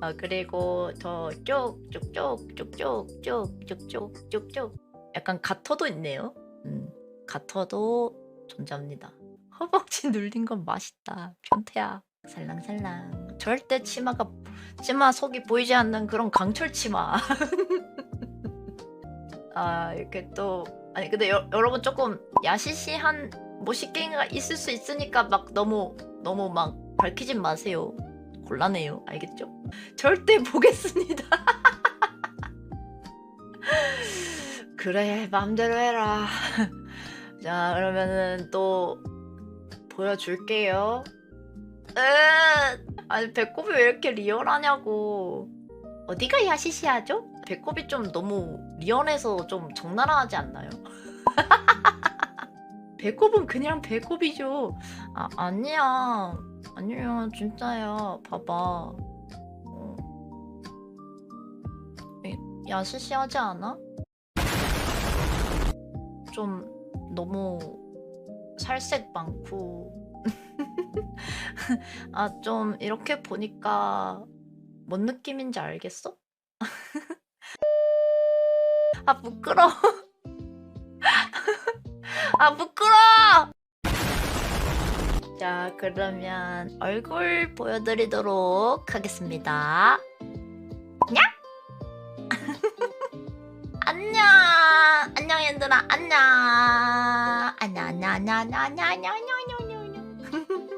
아 그리고 저쭉쭉 쭉 쭉 쭉 쭉 쭉 쭉 쭉 약간 가터도 있네요. 음, 가터도 존재합니다. 허벅지 눌린 건 맛있다. 변태야. 살랑살랑. 절대 치마가 치마 속이 보이지 않는 그런 강철 치마. 아 이렇게 또 아니 근데 여, 여러분 조금 야시시한 모시게임가 있을 수 있으니까 막 너무 너무 막 밝히진 마세요. 곤란해요. 알겠죠? 절대 보겠습니다. 그래 마음대로 해라. 자 그러면은 또 보여줄게요. 으 아니 배꼽이 왜 이렇게 리얼하냐고. 어디가 야시시하죠? 배꼽이 좀 너무 리얼해서 좀 적나라하지 않나요? 배꼽은 그냥 배꼽이죠. 아 아니야. 아니야 진짜야. 봐봐. 어. 이- 야시시하지 않아? 좀 너무 살색 많고 아 좀 이렇게 보니까 뭔 느낌인지 알겠어? 아 부끄러워 아 부끄러워 자, 그러면 얼굴 보여드리도록 하겠습니다. 야! 안녕! 안녕, 얘들아. 안녕! 안녕, 안녕, 안녕, 안녕, 안녕, 안녕, 안녕, 안녕.